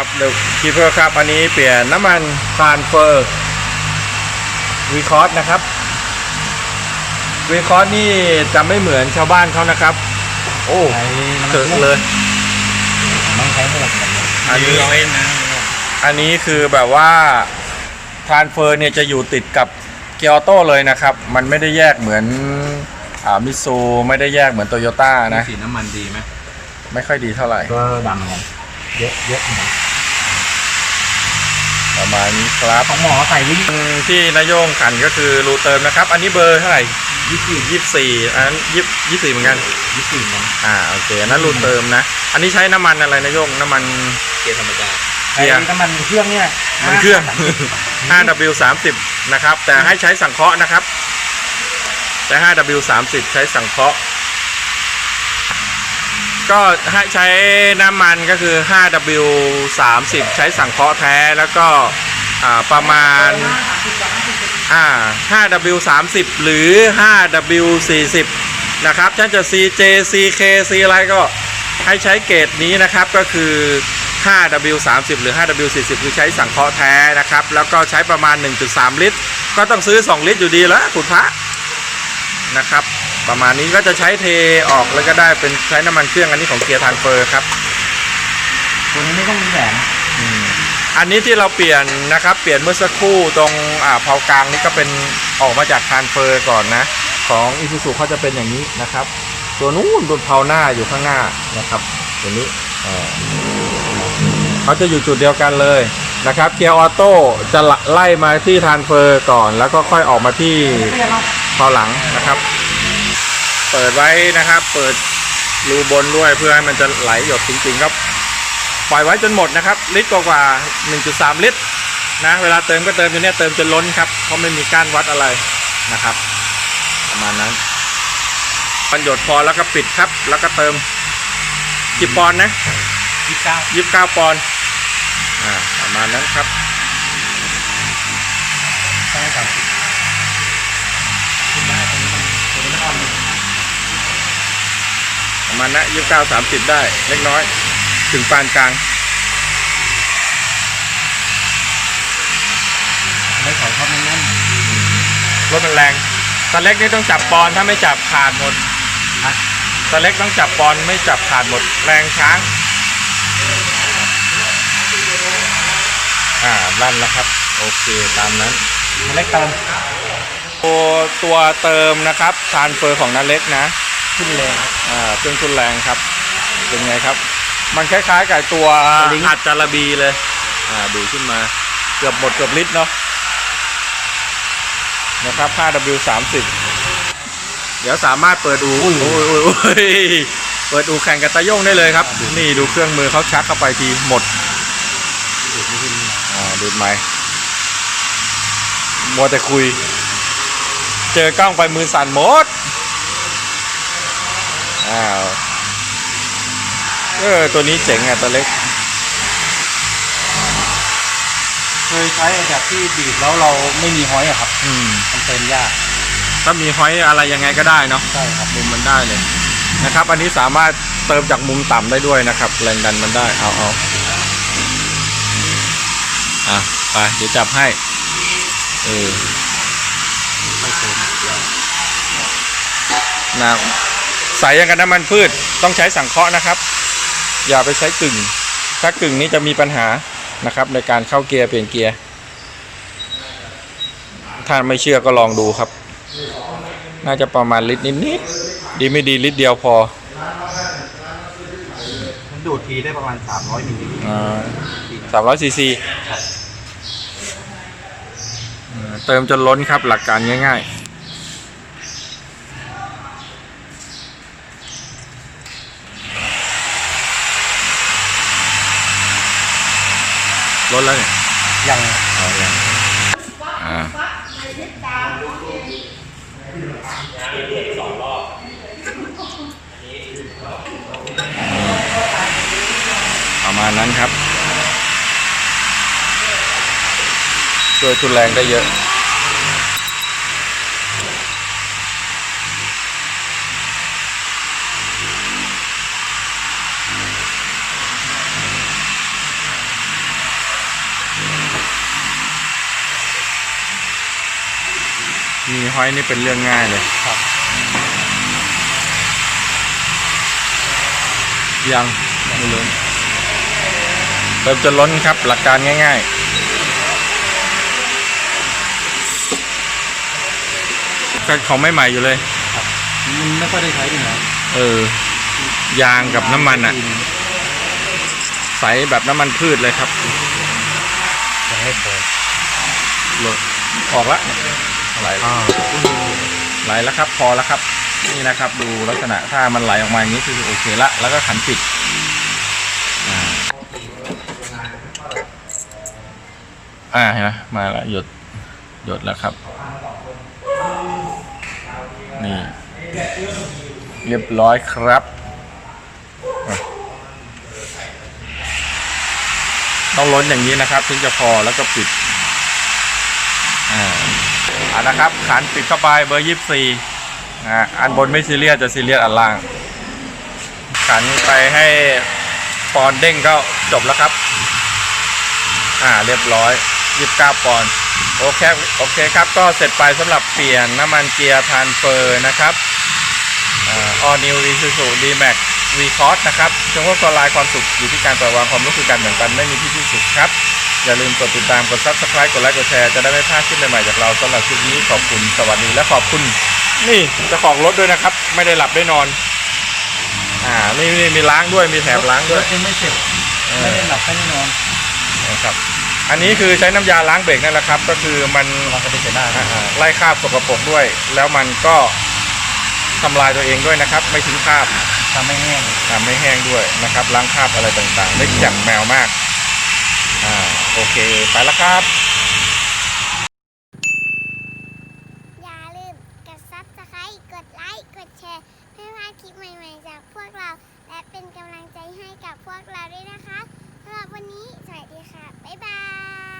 ครับเดี๋ยวคีเปอร์ครับอันนี้เปลี่ยนน้ำมันทรานเฟอร์วีคอร์สนะครับวีคอร์สนี่จะไม่เหมือนชาวบ้านเขานะครับ โอ้ใช้น้ำเกิดมันเลย ต้องใช้หมดอันนี้ร้อยนะอันนี้คือแบบว่าทรานเฟอร์เนี่ยจะอยู่ติดกับเกียร์ออโต้เลยนะครับ มันไม่ได้แยกเหมือนอ่ามิซูไม่ได้แยกเหมือนโตโยต้านะ สีน้ำมันดีไหมไม่ค่อยดีเท่าไหร่ ก็ดำเหมือนกันเยอะเยอะเหมือนกัน ประมาณนี้ครับของหมอใส่วิ่งที่นายโยงขันก็คือรูเติมนะครับ อันนี้เบอร์เท่าไหร่ยี่สิบยี่สี่อันนั้นยี่ยี่สี่เหมือนกันยี่สิบนะอ่าโอเคอันนั้นรูเติมนะ อันนี้ใช้น้ำมันอะไรนายโยงน้ำมันเกียร์ธรรมดาเกียร์ไอ้น้ำมันเครื่องเนี่ยมันเครื่อง 5W 30 นะครับ แต่ให้ใช้สังเคราะห์นะครับ แต่ 5W 30 ใช้สังเคราะห์ก็ให้ใช้น้ำมันก็คือ 5W 30 ใช้สังเคราะห์แท้แล้วก็ อ่าประมาณอ่า 5W 30 หรือ 5W 40นะครับท่านจะ CJ CK C อะไรก็ให้ใช้เกรดนี้นะครับก็คือ 5W 30หรือ 5W 40คือใช้สังเคราะห์แท้นะครับ แล้วก็ใช้ประมาณ 1.3 ลิตร ก็ต้องซื้อ 2 ลิตรอยู่ดีแล้วคุณพระนะครับ ประมาณนี้ก็จะใช้เทออกแล้วก็ได้เป็นใช้น้ำมันเครื่องอันนี้ของเกียร์ทานเฟอร์ครับตัวนี้ไม่ต้องมีแหวน อันนี้ที่เราเปลี่ยนนะครับ เปลี่ยนเมื่อสักครู่ตรงอ่าเผากลางนี่ก็เป็นออกมาจากทรานเฟอร์ก่อนนะ ของอีซูซูเขาจะเป็นอย่างนี้นะครับ ตัวนู้นบนเผาหน้าอยู่ข้างหน้านะครับตัวนี้เขาจะอยู่จุดเดียวกันเลยนะครับเกียร์ออโต้จะไล่มาที่ทรานเฟอร์ก่อน แล้วก็ค่อยออกมาที่เผาหลังนะครับ เปิดไว้นะครับ เปิดรูบนด้วยเพื่อให้มันจะไหลหยดจริงๆครับ ปล่อยไว้จนหมดนะครับ ลิตรกว่าๆ1.3 ลิตรนะเวลาเติมก็เติมอยู่เนี่ยเติมจนล้นครับเพราะไม่มีก้านวัดอะไรนะครับ ประมาณนั้นปันหยดพอแล้วก็ปิดครับ แล้วก็เติมกี่ปอนด์นะยี่สิบเก้ายี่สิบเก้าปอนด์อ่าประมาณนั้นครับใช่ครับขึ้นได้ตัวนี้มันตัวนี้มันอ่อนหนึ่งประมาณนั้นยี่สิบเก้าสามสิบได้เล็กน้อย ถึงปานกลาง ไม่ขอชอบแน่นรถมันแรง ตอนเล็กนี่ต้องจับปอนด์ถ้าไม่จับขาดหมดๆฮะตอนเล็กต้องจับปอนด์ไม่จับขาดหมด แรงช้าง อ่าลั่นแล้วครับ โอเคตามนั้น มันเล็กเติมตัวตัวเติมนะครับทรานเฟอร์ของนันเล็กนะ ขึ้นแรงอ่าเครื่องทุนแรงครับ เป็นไงครับ มันคล้ายๆกับตัวสลิงอัดจาระบีเลย อ่าดูขึ้นมาเกือบหมดเกือบลิตรเนาะนะครับ 5W 30 เดี๋ยวสามารถเปิดอูโอ้ยโอ้ยโอ้ยโอ้ยเปิดอูแข่งกับตะโยงได้เลยครับ นี่ดูเครื่องมือเขาชักเข้าไปทีหมดดูดไม่ขึ้นนะอ่าดูดไหมมัวแต่คุย เจอกล้องไปมือสั่นหมดอ้าว เออ ตัวนี้เจ๋งอะตัวเล็ก เคยใช้แบบที่บีบแล้วเราไม่มีห้อยอะครับ อืม มันเติมยาก ถ้ามีห้อยอะไรยังไงก็ได้เนาะ ใช่ครับ มุมมันได้เลยนะครับ อันนี้สามารถเติมจากมุมต่ำได้ด้วยนะครับ แรงดันมันได้ เอาเอาอะ ไป เดี๋ยวจับให้ เออไม่เติมนะใส่ยังกันน้ำมันพืช ต้องใช้สังเคราะห์นะครับ อย่าไปใช้กึ่ง ถ้ากึ่งนี้จะมีปัญหานะครับ ในการเข้าเกียร์เปลี่ยนเกียร์ถ้าไม่เชื่อก็ลองดูครับ น่าจะประมาณลิตรนิดๆดีไม่ดีลิตรเดียวพอมันดูดทีได้ประมาณ 300มิลลิลิตรสามร้อยซีซีเติมจนล้นครับหลักการง่าย ๆ ล้นแล้วเนี่ยยังอ๋อยังอ่าประมาณนั้นครับช่วยทุนแรงได้เยอะ มีห้อยนี่เป็นเรื่องง่ายเลยครับ ยังไม่ล้นเติมจนล้นครับหลักการง่าย ๆก็ของไม่ใหม่อยู่เลยครับมันไม่ค่อยได้ใช้ด้วยนะเออ ยางกับน้ำมันอะ ใสแบบน้ำมันพืชเลยครับยังไม่พอหลดออกละ ไหลอ่าไหลแล้วครับ พอแล้วครับ นี่นะครับ ดูลักษณะถ้ามันไหลออกมาอย่างนี้คือโอเคละ แล้วก็ขันปิดอ่าอ่าเห็นไหมมาแล้วหยดหยดแล้วครับ นี่ เรียบร้อยครับอะต้องล้นอย่างนี้นะครับ ถึงจะพอแล้วก็ปิด อ่า อ่านะครับขันปิดเข้าไปเบอร์ยี่สิบสี่อ่าอันบนไม่ซีเรียสจะซีเรียสอันล่าง ขันไปให้ปอนด์เด้งก็จบแล้วครับ อ่าเรียบร้อยยี่สิบเก้าปอนโอเคโอเคครับก็เสร็จไปสำหรับเปลี่ยนน้ำมันเกียร์ทานเฟอร์นะครับอ่า All New Isuzu D-Max V Cross นะครับจงว่าตัวลายความสุขอยู่ที่การปล่อยวางความรู้คือการแบ่งปันไม่มีที่สิ้นสุดครับ อย่าลืมกดติดตามกด subscribe กดไลค์กดแชร์จะได้ไม่พลาดคลิปใหม่ๆจากเราสำหรับคลิปนี้ขอบคุณสวัสดีและขอบคุณ นี่เจ้าของรถด้วยนะครับ ไม่ได้หลับได้นอน อ่านี่นี่มีล้างด้วยมีแถบล้างด้วยรถยังไม่เสร็จเออไม่ได้หลับไม่ได้นอนนะครับอันนี้คือใช้น้ำยาล้างเบรกนั่นแหละครับ ก็คือมันเราก็ได้ใช้ได้นะอ่าไล่คราบสกปรกด้วย แล้วมันก็ทำลายตัวเองด้วยนะครับ ไม่ทิ้งคราบ ทำไม่แห้งทำไม่แห้งด้วยนะครับ ล้างคราบอะไรต่างๆ ได้แจ่มแมวมาก อ่า โอเค ไปแล้วครับ อย่าลืมกด subscribe กดไลค์ กดแชร์ เพื่อไม่พลาดคลิปใหม่ๆ จากพวกเรา และเป็นกำลังใจให้กับพวกเราด้วยนะคะสำหรับวันนี้ สวัสดีค่ะ บ๊ายบาย